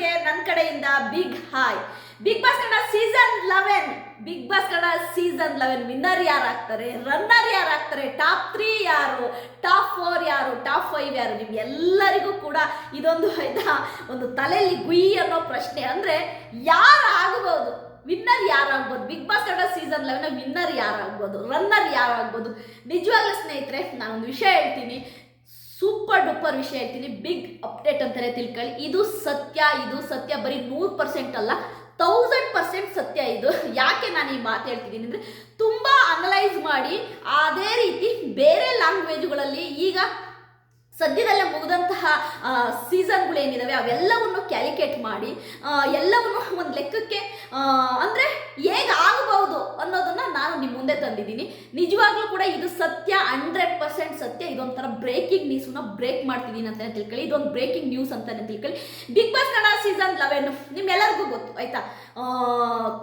ವ್ಯೂವರ್ಸ್ಗೆ ನನ್ನ ಕಡೆಯಿಂದ big hi big boss Kannada season eleven big boss Kannada season eleven winner ಯಾರಾಗ್ತಾರೆ? Runner ಯಾರಾಗ್ತಾರೆ? Top three ಯಾರು? Top four ಯಾರು? Top five ಯಾರು? ನಿಮ್ಗೆಲ್ಲರಿಗೂ ಕೂಡ ಇದೊಂದು ಆಯ್ತಾ? ಒಂದು ತಲೆಯಲ್ಲಿ ಗುಯಿ ಅನ್ನೋ ಪ್ರಶ್ನೆ. ಅಂದ್ರೆ ಯಾರು ಆಗಬಹುದು winner ಯಾರಾಗ್ಬೋದು big boss Kannada season eleven winner ಯಾರಾಗ್ಬೋದು runner ಯಾರಾಗ್ಬೋದು ನಿಜವಾಗ್ಲೂ ಸ್ನೇಹಿತರೆ, ನಾನೊಂದು ವಿಷಯ ಹೇಳ್ತೀನಿ. ಸೂಪರ್ ಡೂಪರ್ ವಿಷಯ ಹೇಳ್ತೀನಿ ಬಿಗ್ ಅಪ್ಡೇಟ್ ಅಂತಾನೆ ತಿಳ್ಕೊಳ್ಳಿ. ಇದು ಸತ್ಯ ಇದು ಸತ್ಯ, ಬರೀ ನೂರು ಪರ್ಸೆಂಟ್ ಅಲ್ಲ ತೌಸಂಡ್ ಪರ್ಸೆಂಟ್ ಸತ್ಯ ಇದು. ಯಾಕೆ ನಾನು ಈ ಮಾತು ಹೇಳ್ತಿದ್ದೀನಿ ಅಂದರೆ ತುಂಬ ಅನಲೈಸ್ ಮಾಡಿ, ಅದೇ ರೀತಿ ಬೇರೆ ಲ್ಯಾಂಗ್ವೇಜ್ಗಳಲ್ಲಿ ಈಗ ಸದ್ಯದಲ್ಲೇ ಮುಗಿದಂತಹ ಸೀಸನ್ಗಳು ಏನಿದಾವೆ ಅವೆಲ್ಲವನ್ನು ಕ್ಯಾಲಿಕೇಟ್ ಮಾಡಿ ಎಲ್ಲವನ್ನು ಒಂದು ಲೆಕ್ಕಕ್ಕೆ ಅಂದರೆ ಹೇಗೆ ಆಗಬಹುದು ಅನ್ನೋದನ್ನು ನಾನು ನಿಮ್ಮ ಮುಂದೆ ತಂದಿದ್ದೀನಿ. ನಿಜವಾಗ್ಲೂ ಕೂಡ ಇದು ಸತ್ಯ, ಹಂಡ್ರೆಡ್ ಪರ್ಸೆಂಟ್ ಸತ್ಯ. ಇದೊಂಥರ ಬ್ರೇಕಿಂಗ್ ನ್ಯೂಸನ್ನ ಬ್ರೇಕ್ ಮಾಡ್ತಿದ್ದೀನಿ ಅಂತಲೇ ತಿಳ್ಕೊಳ್ಳಿ. ಇದೊಂದು ಬ್ರೇಕಿಂಗ್ ನ್ಯೂಸ್ ಅಂತಲೇ ತಿಳ್ಕೊಳ್ಳಿ. Big boss Kannada season eleven? ನಿಮ್ಮೆಲ್ಲರಿಗೂ ಗೊತ್ತು, ಆಯಿತಾ?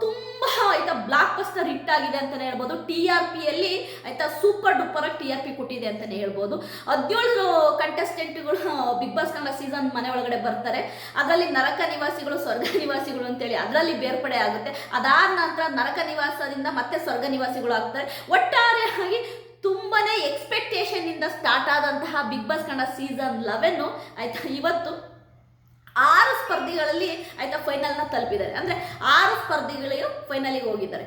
ತುಂಬ, ಆಯಿತಾ ಬ್ಲಾಕ್ ಬಸ್ಟರ್ ಹಿಟ್ ಆಗಿದೆ ಅಂತಲೇ ಹೇಳ್ಬೋದು. ಟಿ ಆರ್ ಪಿಯಲ್ಲಿ ಆಯಿತಾ super duper T R P ಕೊಟ್ಟಿದೆ ಅಂತಲೇ ಹೇಳ್ಬೋದು. ಹದಿನೇಳು ಕಂಟೆಸ್ಟೆಂಟ್ಗಳು ಬಿಗ್ ಬಾಸ್ ಕನ್ನಡ ಸೀಸನ್ ಮನೆ ಒಳಗಡೆ ಬರ್ತಾರೆ. ಅದರಲ್ಲಿ ನರಕ ನಿವಾಸಿಗಳು, ಸ್ವರ್ಗ ನಿವಾಸಿಗಳು ಅಂತೇಳಿ ಅದರಲ್ಲಿ ಬೇರ್ಪಡೆ ಆಗುತ್ತೆ. ಅದಾದ ನಂತರ ನರಕ ನಿವಾಸದಿಂದ ಮತ್ತೆ ಸ್ವರ್ಗ ನಿವಾಸಿಗಳು ಆಗ್ತಾರೆ. ಒಟ್ಟಾರೆಯಾಗಿ ತುಂಬಾನೇ ಎಕ್ಸ್ಪೆಕ್ಟೇಷನ್ ಇಂದ ಸ್ಟಾರ್ಟ್ ಆದಂತಹ big boss Kannada season eleven ಆಯ್ತಾ, ಇವತ್ತು ಆರು ಸ್ಪರ್ಧಿಗಳಲ್ಲಿ ಆಯ್ತಾ ಫೈನಲ್ನ ತಲುಪಿದ್ದಾರೆ. ಅಂದ್ರೆ ಆರು ಸ್ಪರ್ಧಿಗಳು ಫೈನಲಿಗೆ ಹೋಗಿದ್ದಾರೆ.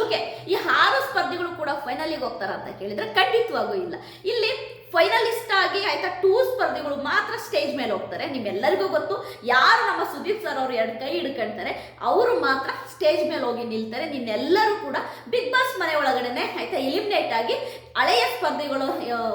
ಓಕೆ ಈ ಆರು ಸ್ಪರ್ಧಿಗಳು ಕೂಡ ಫೈನಲಿಗೆ ಹೋಗ್ತಾರ ಅಂತ ಕೇಳಿದರೆ ಖಂಡಿತವಾಗೂ ಇಲ್ಲ. ಇಲ್ಲಿ ಫೈನಲಿಸ್ಟ್ ಆಗಿ ಆಯ್ತಾ ಟೂ ಸ್ಪರ್ಧಿಗಳು ಮಾತ್ರ ಸ್ಟೇಜ್ ಮೇಲೆ ಹೋಗ್ತಾರೆ. ನಿಮ್ಮೆಲ್ಲರಿಗೂ ಗೊತ್ತು, ಯಾರು ನಮ್ಮ ಸುದೀಪ್ ಸರ್ ಅವರು ಎರಡು ಕೈ ಹಿಡ್ಕೊಳ್ತಾರೆ ಅವರು ಮಾತ್ರ ಸ್ಟೇಜ್ ಮೇಲೆ ಹೋಗಿ ನಿಲ್ತಾರೆ. ನಿನ್ನೆಲ್ಲರೂ ಕೂಡ ಬಿಗ್ ಬಾಸ್ ಮನೆ ಒಳಗಡೆನೆ ಆಯ್ತಾ ಎಲಿಮಿನೇಟ್ ಆಗಿ ಹಳೆಯ ಸ್ಪರ್ಧಿಗಳು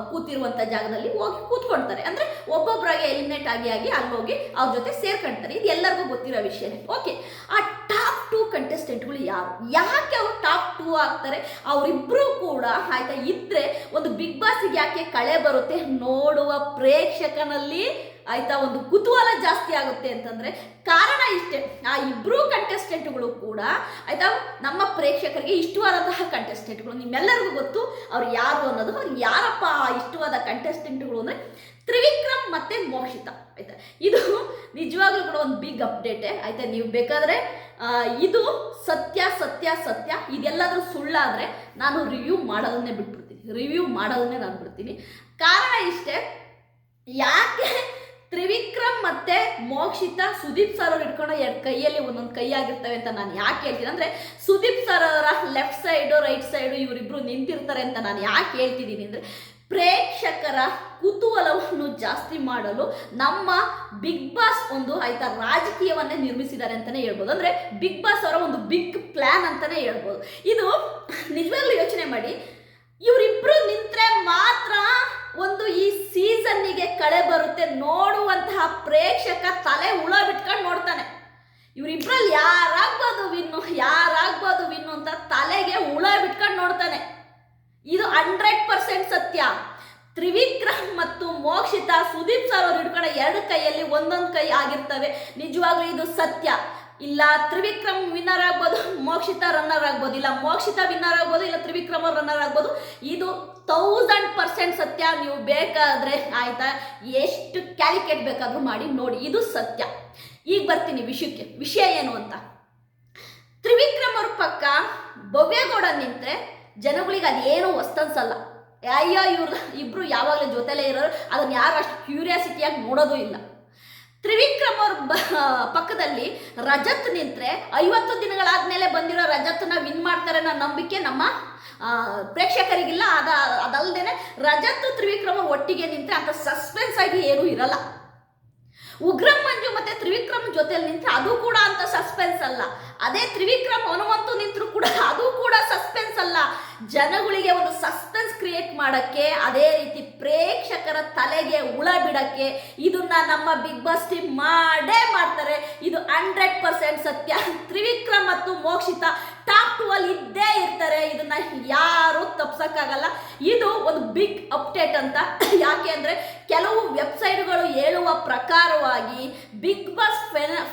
ಕೂತಿರುವಂತ ಜಾಗದಲ್ಲಿ ಹೋಗಿ ಕೂತ್ಕೊಳ್ತಾರೆ ಅಂದ್ರೆ ಒಬ್ಬೊಬ್ಬರಾಗಿ ಎಲಿಮಿನೇಟ್ ಆಗಿ ಆಗಿ ಅಲ್ಲಿ ಹೋಗಿ ಅವ್ರ ಜೊತೆ ಸೇರ್ಕೊಳ್ತಾರೆ ಇದು ಎಲ್ಲರಿಗೂ ಗೊತ್ತಿರೋ ವಿಷಯ. ಓಕೆ ಆ ಟಾಪ್ ಟೂ ಕಂಟೆಸ್ಟೆಂಟ್ಗಳು ಯಾರು? ಯಾಕೆ ಅವರು ಟಾಪ್ ಟೂ ಆಗ್ತಾರೆ? ಅವರಿಬ್ಬರೂ ಕೂಡ ಆಯ್ತಾ ಇದ್ರೆ ಒಂದು ಬಿಗ್ ಬಾಸ್ಗೆ ಯಾಕೆ ಕಳೆ ಬರುತ್ತೆ. ನೋಡುವ ಪ್ರೇಕ್ಷಕನಲ್ಲಿ ಆಯ್ತಾ ಒಂದು ಕುತೂಹಲ ಜಾಸ್ತಿ ಆಗುತ್ತೆ ಅಂತಂದ್ರೆ ಕಾರಣ ಇಷ್ಟೇ. ಆ ಇಬ್ರು ಕಂಟೆಸ್ಟೆಂಟ್ಗಳು ಕೂಡ ಆಯ್ತಾ ನಮ್ಮ ಪ್ರೇಕ್ಷಕರಿಗೆ ಇಷ್ಟವಾದಂತಹ ಕಂಟೆಸ್ಟೆಂಟ್ಗಳು ನಿಮ್ಮೆಲ್ಲರಿಗೂ ಗೊತ್ತು ಅವ್ರು ಯಾರು ಅನ್ನೋದು. ಅವ್ರು ಯಾರಪ್ಪ ಇಷ್ಟವಾದ ಕಂಟೆಸ್ಟೆಂಟ್ಗಳು ಅಂದ್ರೆ ತ್ರಿವಿಕ್ರಮ್ ಮತ್ತೆ ಮೋಕ್ಷಿತ. ಆಯ್ತಾ? ಇದು ನಿಜವಾಗ್ಲೂ ಕೂಡ ಒಂದು ಬಿಗ್ ಅಪ್ಡೇಟ್ ಆಯ್ತಾ? ನೀವು ಬೇಕಾದ್ರೆ ಇದು ಸತ್ಯ ಸತ್ಯ ಸತ್ಯ, ಇದೆಲ್ಲಾದ್ರೂ ಸುಳ್ಳಾದ್ರೆ ನಾನು ರಿವ್ಯೂ ಮಾಡೋದನ್ನೇ ಬಿಟ್ಬಿಡ್ತೀನಿ. ರಿವ್ಯೂ ಮಾಡೋದನ್ನೇ ನಾನು ಬಿಡ್ತೀನಿ. ಕಾರಣ ಇಷ್ಟೇ, ಯಾಕೆ ತ್ರಿವಿಕ್ರಮ್ ಮತ್ತೆ ಮೋಕ್ಷಿತ ಸುದೀಪ್ ಸರ್ ಅವ್ರು ಇಟ್ಕೊಂಡು ಎರಡು ಕೈಯಲ್ಲಿ ಒಂದೊಂದು ಕೈ ಆಗಿರ್ತವೆ ಅಂತ ನಾನು ಯಾಕೆ ಹೇಳ್ತೀನಿ? ಅಂದ್ರೆ ಸುದೀಪ್ ಸರ್ ಅವರ ಲೆಫ್ಟ್ ಸೈಡು ರೈಟ್ ಸೈಡು ಇವರಿಬ್ರು ನಿಂತಿರ್ತಾರೆ ಅಂತ ನಾನು ಯಾಕೆ ಹೇಳ್ತಿದ್ದೀನಿ? ಅಂದ್ರೆ ಪ್ರೇಕ್ಷಕರ ಕುತೂಹಲವನ್ನು ಜಾಸ್ತಿ ಮಾಡಲು ನಮ್ಮ ಬಿಗ್ ಬಾಸ್ ಒಂದು ಆಯ್ತಾ ರಾಜಕೀಯವನ್ನೇ ನಿರ್ಮಿಸಿದ್ದಾರೆ ಅಂತಾನೆ ಹೇಳ್ಬೋದು. ಅಂದ್ರೆ ಬಿಗ್ ಬಾಸ್ ಅವರ ಒಂದು ಬಿಗ್ ಪ್ಲಾನ್ ಅಂತಾನೆ ಹೇಳ್ಬೋದು. ಇದು ನಿಜವಾಗ್ಲೂ ಯೋಚನೆ ಮಾಡಿ, ಇವರಿಬ್ರು ನಿಂತ್ರೆ ಮಾತ್ರ ಒಂದು ಈ ಸೀಸನ್ನಿಗೆ ಕಳೆ ಬರುತ್ತೆ ನೋಡುವಂತಹ ಪ್ರೇಕ್ಷಕ ತಲೆ ಹುಳ ಬಿಟ್ಕೊಂಡು ನೋಡ್ತಾನೆ. ಇವರಿಬ್ರಲ್ಲಿ ಯಾರಾಗ್ಬೋದು ವಿನ್ನು ಯಾರಾಗ್ಬೋದು ವಿನ್ನು ಅಂತ ತಲೆಗೆ ಹುಳ ಬಿಟ್ಕೊಂಡು ನೋಡ್ತಾನೆ. ಇದು ಹಂಡ್ರೆಡ್ ಪರ್ಸೆಂಟ್ ಸತ್ಯ. ತ್ರಿವಿಕ್ರಮ್ ಮತ್ತು ಮೋಕ್ಷಿತ ಸುದೀಪ್ ಸರ್ ಅವ್ರು ಹಿಡ್ಕೊಂಡ ಎರಡು ಕೈಯಲ್ಲಿ ಒಂದೊಂದು ಕೈ ಆಗಿರ್ತವೆ. ನಿಜವಾಗ್ಲೂ ಇದು ಸತ್ಯ. ಇಲ್ಲ, ತ್ರಿವಿಕ್ರಮ್ ವಿನ್ನರ್ ಆಗ್ಬೋದು ಮೋಕ್ಷಿತ ರನ್ನರ್ ಆಗ್ಬೋದು ಇಲ್ಲ ಮೋಕ್ಷಿತ ವಿನ್ನರ್ ಆಗ್ಬೋದು ಇಲ್ಲ ತ್ರಿವಿಕ್ರಮ ರನ್ನರ್ ಆಗ್ಬೋದು ಇದು ತೌಸಂಡ್ ಪರ್ಸೆಂಟ್ ಸತ್ಯ. ನೀವು ಬೇಕಾದ್ರೆ, ಆಯ್ತಾ? ಎಷ್ಟು ಕ್ಯಾಲಿಕೇಟ್ ಬೇಕಾದ್ರೂ ಮಾಡಿ, ನೋಡಿ. ಇದು ಸತ್ಯ. ಈಗ ಬರ್ತೀನಿ ವಿಷಯಕ್ಕೆ. ವಿಷಯ ಏನು ಅಂತ? ತ್ರಿವಿಕ್ರಮ್ ಅವ್ರ ಪಕ್ಕ ಭವ್ಯಗೌಡ ನಿಂತ್ರೆ, ಜನಗಳಿಗೆ ಅದೇನು ಹೊಸ್ತನ್ಸಲ್ಲ. ಅಯ್ಯೋ, ಇವ್ರು ಇಬ್ರು ಯಾವಾಗಲೂ ಜೊತೆಲೇ ಇರೋರು. ಅದನ್ನ ಯಾರು ಅಷ್ಟು ಕ್ಯೂರಿಯಾಸಿಟಿಯಾಗಿ ನೋಡೋದು ಇಲ್ಲ. ತ್ರಿವಿಕ್ರಮ್ ಅವ್ರ ಪಕ್ಕದಲ್ಲಿ ರಜತ್ ನಿಂತ್ರೆ ಐವತ್ತು ದಿನಗಳಾದ್ಮೇಲೆ ಬಂದಿರೋ ರಜತ್ನ ವಿನ್ ಮಾಡ್ತಾರೆ ಅನ್ನೋ ನಂಬಿಕೆ ನಮ್ಮ ಪ್ರೇಕ್ಷಕರಿಗಿಲ್ಲ. ಅದ ಅದಲ್ಲದೆ ರಜತ್ ತ್ರಿವಿಕ್ರಮ ಒಟ್ಟಿಗೆ ನಿಂತ್ರೆ ಅಂತ ಸಸ್ಪೆನ್ಸ್ ಆಗಿ ಏನೂ ಇರಲ್ಲ. ಉಗ್ರಂ ಮಂಜು ಮತ್ತೆ ತ್ರಿವಿಕ್ರಮ್ ಜೊತೆಲಿ ನಿಂತ್ರೆ ಅದು ಕೂಡ ಅಂತ ಸಸ್ಪೆನ್ಸ್ ಅಲ್ಲ. ಅದೇ ತ್ರಿವಿಕ್ರಮ್, ಹನುಮಂತು ನಿಂತರೂ ಕೂಡ ಅದು ಕೂಡ ಸಸ್ಪೆನ್ಸ್ ಅಲ್ಲ. ಜನಗಳಿಗೆ ಒಂದು ಸಸ್ಪೆನ್ಸ್ ಕ್ರಿಯೇಟ್ ಮಾಡಕ್ಕೆ, ಅದೇ ರೀತಿ ಪ್ರೇಕ್ಷಕರ ತಲೆಗೆ ಹುಳ ಬಿಡಕ್ಕೆ ಇದನ್ನ ನಮ್ಮ ಬಿಗ್ ಬಾಸ್ ಟೀಮ್ ಮಾಡೇ ಮಾಡ್ತಾರೆ. ಇದು ಹಂಡ್ರೆಡ್ ಪರ್ಸೆಂಟ್ ಸತ್ಯ. ತ್ರಿವಿಕ್ರಮ್ ಮತ್ತು ಮೋಕ್ಷಿತ ಟಾಪ್ ಟು ಅಲ್ಲಿ ಇದ್ದೇ ಇರ್ತಾರೆ. ಇದನ್ನ ಯಾರು ತಪ್ಸಕ್ಕಾಗಲ್ಲ. ಇದು ಒಂದು ಬಿಗ್ ಅಪ್ಡೇಟ್ ಅಂತ. ಯಾಕೆ ಅಂದ್ರೆ ಕೆಲವು ವೆಬ್ಸೈಟ್ಗಳು ಹೇಳುವ ಪ್ರಕಾರವಾಗಿ ಬಿಗ್ ಬಾಸ್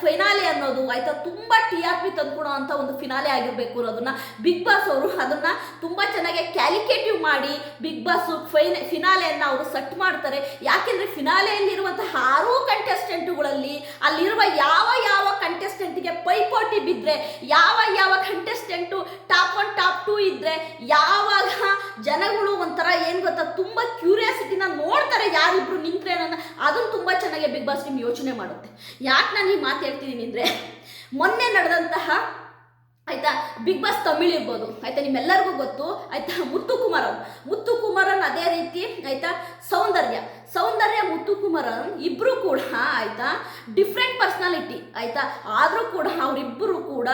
ಫೈನಾಲೆ ಅನ್ನೋದು ಆಯಿತಾ ತುಂಬ ಟಿ ಆರ್ ಪಿ ತಂದ್ಕೊಡೋ ಒಂದು ಫಿನಾಲೆ ಆಗಿರಬೇಕು ಅನ್ನೋದನ್ನ ಬಿಗ್ ಬಾಸ್ ಅವರು ಅದನ್ನ ತುಂಬ ಚೆನ್ನಾಗಿ ಕ್ಯಾಲಿಕೇಟಿವ್ ಮಾಡಿ ಬಿಗ್ ಬಾಸ್ ಫೈನ, ಫಿನಾಲೆಯನ್ನು ಅವರು ಸೆಟ್ ಮಾಡ್ತಾರೆ. ಯಾಕೆಂದ್ರೆ ಫಿನಾಲೆಯಲ್ಲಿರುವಂತಹ ಆರು ಕಂಟೆಸ್ಟೆಂಟುಗಳಲ್ಲಿ ಅಲ್ಲಿರುವ ಯಾವ ಯಾವ ಕಂಟೆಸ್ಟೆಂಟ್ಗೆ ಪೈಪೋಟಿ ಬಿದ್ದರೆ ಯಾವ ಯಾವ contestant top one, top two ಇದ್ದರೆ ಯಾವಾಗ ಜನಗಳು ಒಂಥರ ಏನು ಗೊತ್ತಾ, ತುಂಬ ಕ್ಯೂರಿಯಾಸಿಟಿನ ನೋಡ್ತಾರೆ ಯಾರಿಬ್ರು ನಿಂತ್ರೆ ಅನ್ನೋದನ್ನ ಅದನ್ನು ತುಂಬ ಚೆನ್ನಾಗಿ ಬಿಗ್ ಬಾಸ್ ನಿಮ್ಮ ಯೋಚನೆ ಮಾಡುತ್ತೆ. ಯಾಕೆ ನಾನು ಈ ಮಾತು ಹೇಳ್ತಿದ್ದೀನಿ ಅಂದರೆ, ಮೊನ್ನೆ ನಡೆದಂತಹ, ಆಯ್ತಾ ಬಿಗ್ ಬಾಸ್ ತಮಿಳ್ ಇರ್ಬೋದು, ಆಯ್ತಾ, ನಿಮ್ಮೆಲ್ಲರಿಗೂ ಗೊತ್ತು, ಆಯ್ತಾ ಮುತ್ತು ಕುಮಾರನ್ ಮುತ್ತು ಕುಮಾರನ್ ಅದೇ ಆಯ್ತಾ? ಸೌಂದರ್ಯ. ಸೌಂದರ್ಯ ಮುತ್ತು ಇಬ್ಬರು ಕೂಡ ಆಯ್ತಾ? ಡಿಫ್ರೆಂಟ್ ಪರ್ಸ್ನಾಲಿಟಿ ಆಯ್ತಾ? ಆದರೂ ಕೂಡ ಅವರಿಬ್ಬರು ಕೂಡ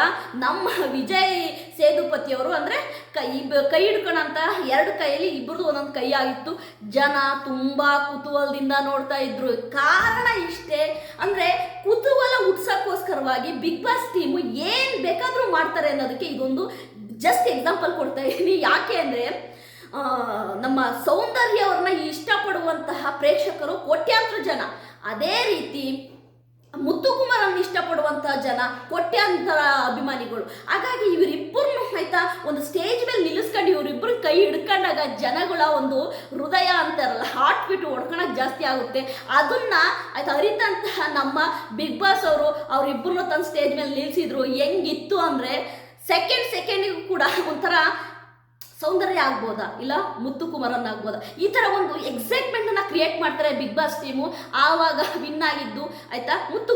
ನಮ್ಮ ವಿಜಯ್ ಸೇದುಪತಿ ಅವರು ಅಂದರೆ ಕೈ ಕೈ ಹಿಡ್ಕೊಳಂತ ಎರಡು ಕೈಯಲ್ಲಿ ಇಬ್ಬರದು ಒಂದೊಂದು ಕೈ ಆಗಿತ್ತು. ಜನ ತುಂಬ ಕುತೂಹಲದಿಂದ ನೋಡ್ತಾ ಇದ್ರು. ಕಾರಣ ಇಷ್ಟೇ. ಅಂದರೆ ಕುತೂಹಲ ಹುಟ್ಸೋಕ್ಕೋಸ್ಕರವಾಗಿ ಬಿಗ್ ಬಾಸ್ ಟೀಮು ಏನು ಬೇಕಾದರೂ ಮಾಡ್ತಾರೆ ಅನ್ನೋದಕ್ಕೆ ಇದೊಂದು ಜಸ್ಟ್ ಎಕ್ಸಾಂಪಲ್ ಕೊಡ್ತಾ ಇದ್ದೀನಿ ಯಾಕೆ ಅಂದರೆ ನಮ್ಮ ಸೌಂದರ್ಯ ಅವ್ರನ್ನ ಇಷ್ಟಪಡುವಂತಹ ಪ್ರೇಕ್ಷಕರು ಕೋಟ್ಯಾಂತರ ಜನ. ಅದೇ ರೀತಿ ಮುತ್ತುಕುಮಾರನ್ನು ಇಷ್ಟಪಡುವಂತಹ ಜನ ಕೋಟ್ಯಾಂತರ ಅಭಿಮಾನಿಗಳು. ಹಾಗಾಗಿ ಇವರಿಬ್ಬರನ್ನು ಆಯ್ತಾ ಒಂದು ಸ್ಟೇಜ್ ಮೇಲೆ ನಿಲ್ಲಿಸ್ಕೊಂಡು ಇವರಿಬ್ಬರು ಕೈ ಹಿಡ್ಕೊಂಡಾಗ ಜನಗಳ ಒಂದು ಹೃದಯ ಅಂತಾರಲ್ಲ ಹಾರ್ಟ್ ಬಿಟ್ಟು ಹೊಡ್ಕೊಳಕ್ ಜಾಸ್ತಿ ಆಗುತ್ತೆ. ಅದನ್ನ ಆಯ್ತಾ ಅರಿತಂತಹ ನಮ್ಮ ಬಿಗ್ ಬಾಸ್ ಅವರು ಅವರಿಬ್ಬರನ್ನು ತನ್ನ ಸ್ಟೇಜ್ ಮೇಲೆ ನಿಲ್ಲಿಸಿದ್ರು ಹೆಂಗಿತ್ತು ಅಂದರೆ ಸೆಕೆಂಡ್ ಸೆಕೆಂಡಿಗೂ ಕೂಡ ಒಂಥರ ಸೌಂದರ್ಯ ಆಗ್ಬೋದಾ? ಇಲ್ಲ ಮುತ್ತು ಕುಮಾರನ್ ಆಗ್ಬೋದಾ ಈ ಥರ ಒಂದು ಎಕ್ಸೈಟ್ಮೆಂಟ್ ಅನ್ನ ಕ್ರಿಯೇಟ್ ಮಾಡ್ತಾರೆ ಬಿಗ್ ಬಾಸ್ ಟೀಮು ಆವಾಗ ವಿನ್ ಆಗಿದ್ದು, ಆಯ್ತಾ? ಮುತ್ತು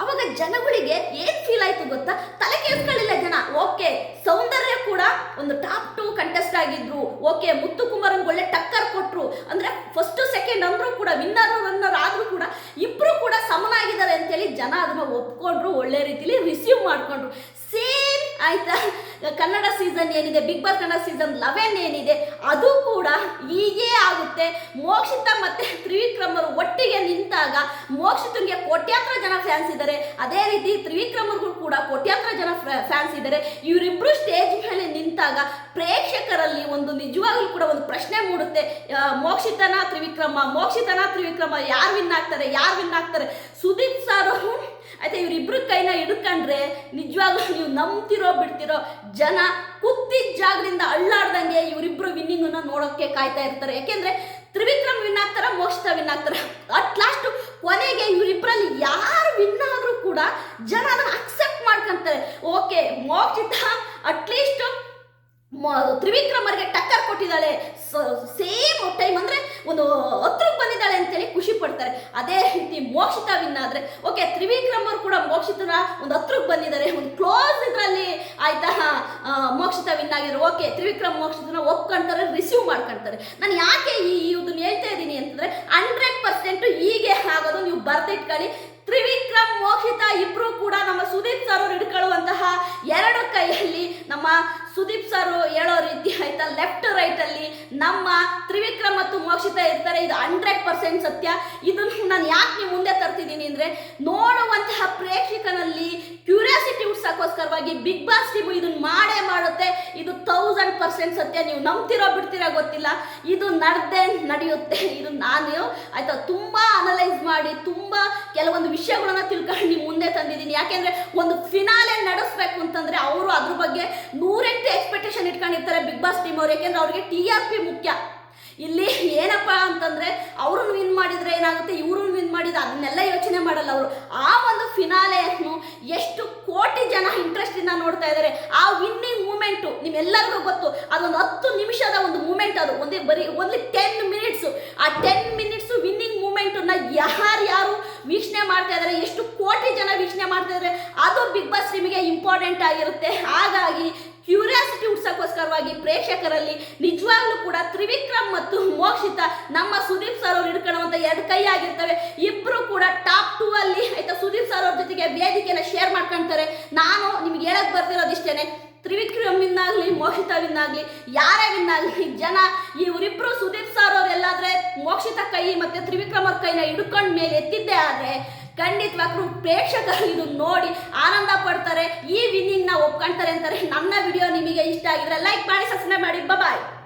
ಅವಾಗ ಜನಗಳಿಗೆ ಏನ್ ಫೀಲ್ ಆಯ್ತು ಗೊತ್ತಾ? ತಲೆ ಕೇಳಿಸ್ಕೊಳ್ಳಿಲ್ಲ ಜನ. ಓಕೆ ಸೌಂದರ್ಯ ಕೂಡ ಒಂದು ಟಾಪ್ ಟು ಕಂಟೆಸ್ಟ್ ಆಗಿದ್ರು. ಓಕೆ ಮುತ್ತು ಕುಮಾರನ್ ಒಳ್ಳೆ ಟಕ್ಕರ್ ಕೊಟ್ರು. ಅಂದ್ರೆ ಫಸ್ಟ್ ಸೆಕೆಂಡ್ ಅಂದ್ರೂ ಕೂಡ ವಿನ್ನರ್ ರನ್ನರ್ ಆದ್ರೂ ಕೂಡ, ಇಬ್ರು ಕೂಡ ಸಮನಾಗಿದ್ದಾರೆ ಅಂತೇಳಿ ಜನ ಅದನ್ನ ಒಪ್ಕೊಂಡ್ರು, ಒಳ್ಳೆ ರೀತಿಲಿ ರಿಸೀವ್ ಮಾಡ್ಕೊಂಡ್ರು. ಸೇಮ್ ಆಯ್ತಾ? ಕನ್ನಡ ಸೀಸನ್ ಏನಿದೆ big boss Kannada season eleven ಏನಿದೆ, ಅದು ಕೂಡ ಹೀಗೇ ಆಗುತ್ತೆ. ಮೋಕ್ಷಿತ ಮತ್ತೆ ತ್ರಿವಿಕ್ರಮರು ಒಟ್ಟಿಗೆ ನಿಂತಾಗ ಮೋಕ್ಷಿತಂಗೆ ಕೋಟ್ಯಾಂತರ ಜನ ಫ್ಯಾನ್ಸ್ ಇದ್ದಾರೆ. ಅದೇ ರೀತಿ ತ್ರಿವಿಕ್ರಮರ್ಗೂ ಕೂಡ ಕೋಟ್ಯಾಂತರ ಜನ ಫ್ಯಾನ್ಸ್ ಇದ್ದಾರೆ. ಇವರಿಬ್ರು ಸ್ಟೇಜ್ ಮೇಲೆ ನಿಂತಾಗ ಪ್ರೇಕ್ಷಕರಲ್ಲಿ ಒಂದು ನಿಜವಾಗ್ಲೂ ಕೂಡ ಒಂದು ಪ್ರಶ್ನೆ ಮೂಡುತ್ತೆ. ಮೋಕ್ಷಿತನ ತ್ರಿವಿಕ್ರಮ ಮೋಕ್ಷಿತನ ತ್ರಿವಿಕ್ರಮ ಯಾರು ವಿನ್ ಆಗ್ತಾರೆ, ಯಾರು ವಿನ್ ಆಗ್ತಾರೆ? ಸುದೀಪ್ ಸಾರು ಆಯ್ತಾ ಇವರಿಬ್ರು ಕೈನ ಹಿಡ್ಕೊಂಡ್ರೆ ನಿಜವಾಗ್ಲೂ ನೀವು ನಂಬ್ತಿರೋ ಬಿಡ್ತಿರೋ ಜನ ಕುತ್ತಿದ್ದ ಜಾಗದಿಂದ ಅಳ್ಳಾಡ್ದಂಗೆ ಇವರಿಬ್ರು ವಿನ್ನಿಂಗನ್ನ ನೋಡೋಕ್ಕೆ ಕಾಯ್ತಾ ಇರ್ತಾರೆ. ಯಾಕೆಂದ್ರೆ ತ್ರಿವಿಕ್ರಮ್ ವಿನ್ ಆಗ್ತಾರ, ಮೋಕ್ಷಿತ ವಿನ್ ಆಗ್ತಾರ? ಅಟ್ ಲಾಸ್ಟ್ ಕೊನೆಗೆ ಇವರಿಬ್ಬರಲ್ಲಿ ಯಾರು ವಿನ್ ಆದ್ರೂ ಕೂಡ ಜನ ಅಕ್ಸೆಪ್ಟ್ ಮಾಡ್ಕೊಂತಾರೆ. ಓಕೆ ಮೋಕ್ಷಿತ ಅಟ್ಲೀಸ್ಟ್ ತ್ರಿವಿಕ್ರಮರ್ಗೆ ಟಕ್ಕರ್ ಕೊಟ್ಟಿದ್ದಾಳೆ. ಸೇಮ್ ಟೈಮ್ ಅಂದ್ರೆ ಒಂದು ಹತ್ರಕ್ಕೆ ಬಂದಿದ್ದಾಳೆ ಅಂತೇಳಿ ಖುಷಿ ಪಡ್ತಾರೆ. ಅದೇ ರೀತಿ ಮೋಕ್ಷಿತ ವಿನ್ ಆದ್ರೆ ಓಕೆ ತ್ರಿವಿಕ್ರಮರು ಕೂಡ ಮೋಕ್ಷಿತನ ಒಂದು ಹತ್ರಕ್ಕೆ ಬಂದಿದ್ದಾರೆ. ಒಂದು ಕ್ಲೋಸ್ ಇದರಲ್ಲಿ ಆಯ್ತಾ? ಮೋಕ್ಷಿತ ವಿನ್ ಆಗಿದ್ರು ಓಕೆ ತ್ರಿವಿಕ್ರಮ್ ಮೋಕ್ಷಿತನ ಒಪ್ಕೊಂತಾರೆ ರಿಸೀವ್ ಮಾಡ್ಕೊಂತಾರೆ. ನಾನು ಯಾಕೆ ಈ ಇದನ್ನ ಹೇಳ್ತಾ ಇದ್ದೀನಿ ಅಂತಂದ್ರೆ ಹಂಡ್ರೆಡ್ ಪರ್ಸೆಂಟ್ ಹೀಗೆ ಆಗೋದು ನೀವು ಬರ್ದಿಟ್ಕೊಳ್ಳಿ ತ್ರಿವಿಕ್ರಮ್ ಮೋಕ್ಷಿತ ಇಬ್ರು ಕೂಡ ನಮ್ಮ ಸುದೀಪ್ ಸರ್ ಹಿಡ್ಕೊಳ್ಳುವಂತಹ ಎರಡು ಕೈಯಲ್ಲಿ ನಮ್ಮ ಸುದೀಪ್ ಸರ್ ಹೇಳೋ ರೀತಿ ಆಯ್ತಾ? ಲೆಫ್ಟ್ ರೈಟ್ ಅಲ್ಲಿ ನಮ್ಮ ತ್ರಿವಿಕ್ರಮ್ ಮತ್ತು ಮೋಕ್ಷಿತ ಇರ್ತಾರೆ, ಇದು ಹಂಡ್ರೆಡ್ ಪರ್ಸೆಂಟ್ ಸತ್ಯ. ಇದನ್ನು ನಾನು ಯಾಕೆ ನೀವು ಮುಂದೆ ತರ್ತಿದ್ದೀನಿ ಅಂದರೆ, ನೋಡುವಂತಹ ಪ್ರೇಕ್ಷಕನಲ್ಲಿ ಕ್ಯೂರಿಯಾಸಿಟಿ ಹುಟ್ಟಿಸೋಕ್ಕೋಸ್ಕರವಾಗಿ ಬಿಗ್ ಬಾಸ್ ಟೀಮು ಇದನ್ನು ಮಾಡೇ ಮಾಡುತ್ತೆ. ಇದು ತೌಸಂಡ್ ಪರ್ಸೆಂಟ್ ಸತ್ಯ. ನೀವು ನಂಬ್ತಿರೋ ಬಿಡ್ತಿರೋ ಗೊತ್ತಿಲ್ಲ. ಇದು ನಡೆದೇ ನಡೆಯುತ್ತೆ. ಇದು ನಾನು, ಆಯಿತಾ, ತುಂಬ ಅನಲೈಸ್ ಮಾಡಿ, ತುಂಬ ಕೆಲವೊಂದು ವಿಷಯಗಳನ್ನ ತಿಳ್ಕೊಂಡು ನೀವು ಮುಂದೆ ತಂದಿದ್ದೀನಿ ಯಾಕೆಂದರೆ ಒಂದು ಫಿನಾಲೆ ನಡೆಸ್ಬೇಕು ಅಂತಂದರೆ ಅವರು ಅದ್ರ ಬಗ್ಗೆ ನೂರೆಂಟು ಎಕ್ಸ್ಪೆಕ್ಟೇಷನ್ ಇಟ್ಕೊಂಡಿರ್ತಾರೆ ಬಿಗ್ ಬಾಸ್ ಟೀಮ್ ಅವ್ರು. ಯಾಕೆಂದರೆ ಅವ್ರಿಗೆ ಟಿ ಆರ್ ಪಿ ಮುಖ್ಯ. ಇಲ್ಲಿ ಏನಪ್ಪ ಅಂತಂದ್ರೆ ಅವ್ರನ್ನ ವಿನ್ ಮಾಡಿದ್ರೆ ಏನಾಗುತ್ತೆ? ಇವ್ರನ್ನ ವಿನ್ ಮಾಡಿದ್ರೆ ಅದನ್ನೆಲ್ಲ ಯೋಚನೆ ಮಾಡಲ್ಲ ಅವರು. ಆ ಒಂದು ಫಿನಾಲೆಯನ್ನು ಎಷ್ಟು ಕೋಟಿ ಜನ ಇಂಟ್ರೆಸ್ಟ್ ಇಂದ ನೋಡ್ತಾ ಇದ್ದಾರೆ ಆ ವಿನ್ನಿಂಗ್ ಮೂಮೆಂಟು ನಿಮ್ಮೆಲ್ಲರಿಗೂ ಗೊತ್ತು. ಅದೊಂದು ಹತ್ತು ನಿಮಿಷದ ಒಂದು ಮೂಮೆಂಟ್ ಅದು. ಒಂದೇ ಬರೀ ಒಂದು ಟೆನ್ ಮಿನಿಟ್ಸ್ ಆ ಟೆನ್ ಮಿನಿಟ್ಸ್ ವಿನ್ನಿಂಗ್ ಮೂಮೆಂಟನ್ನ ಯಾರು ಯಾರು ವೀಕ್ಷಣೆ ಮಾಡ್ತಾ ಇದ್ದಾರೆ ಎಷ್ಟು ಕೋಟಿ ಜನ ವೀಕ್ಷಣೆ ಮಾಡ್ತಾ ಇದ್ದಾರೆ ಅದು ಬಿಗ್ ಬಾಸ್ ನಿಮಗೆ ಇಂಪಾರ್ಟೆಂಟ್ ಆಗಿರುತ್ತೆ. ಹಾಗಾಗಿ ಕ್ಯೂರಿಯಾಸಿಟಿ ಹುಡ್ಸಕ್ಕೋಸ್ಕರವಾಗಿ ಪ್ರೇಕ್ಷಕರಲ್ಲಿ ನಿಜವಾಗ್ಲೂ ಕೂಡ ತ್ರಿವಿಕ್ರಮ್ ಮತ್ತು ಮೋಕ್ಷಿತ ನಮ್ಮ ಸುದೀಪ್ ಸರ್ ಅವ್ರು ಹಿಡ್ಕೊಳ್ಳುವಂತ ಎರಡು ಕೈ ಆಗಿರ್ತವೆ. ಇಬ್ರು ಕೂಡ ಟಾಪ್ ಟೂ ಅಲ್ಲಿ ಆಯ್ತಾ ಸುದೀಪ್ ಸರ್ ಅವ್ರ ಜೊತೆಗೆ ವೇದಿಕೆನ ಶೇರ್ ಮಾಡ್ಕೊಂತಾರೆ. ನಾನು ನಿಮ್ಗೆ ಹೇಳಕ್ ಬರ್ತಿರೋದು ಇಷ್ಟೇನೆ ತ್ರಿವಿಕ್ರಮ್ ವಿನ್ ಆಗಲಿ ಮೋಕ್ಷಿತ ಯಾರೇ ವಿನ್ನಾಗ್ಲಿ ಜನ ಇವರಿಬ್ರು ಸುದೀಪ್ ಸರ್ ಅವ್ರು ಎಲ್ಲಾದ್ರೆ ಮೋಕ್ಷಿತ ಕೈ ಮತ್ತೆ ತ್ರಿವಿಕ್ರಮ್ ಕೈನ ಹಿಡ್ಕೊಂಡ್ ಮೇಲೆ ಎತ್ತಿದ್ದೆ ಆದ್ರೆ ಖಂಡಿತವಾಗ್ಲೂ ಪ್ರೇಕ್ಷಕರು ಇದು ನೋಡಿ ಆನಂದ ಪಡ್ತಾರೆ, ಈ ವಿನ್ನಿಂಗ್ನ ಒಪ್ಕೊಂತಾರೆ ಅಂತಾರೆ ನನ್ನ ವಿಡಿಯೋ ನಿಮಗೆ ಇಷ್ಟ ಆಗಿದ್ರೆ ಲೈಕ್ ಮಾಡಿ ಸಬ್ಸ್ಕ್ರೈಬ್ ಮಾಡಿ ಬಾಯ್